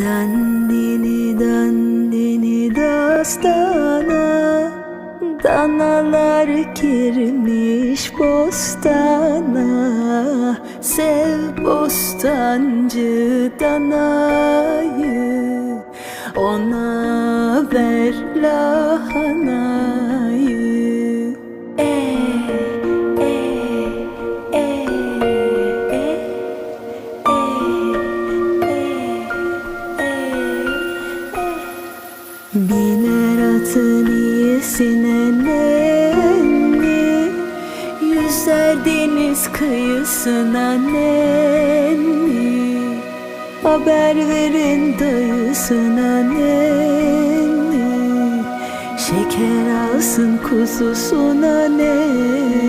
Dandini dandini dastana Danalar girmiş bostana. Sev bostancı danayı Ona ver lahanayı Biner atın iyisine nenni Yüzer deniz kıyısına nenni Haber verin dayısına nenni Şeker alsın kuzusuna nenni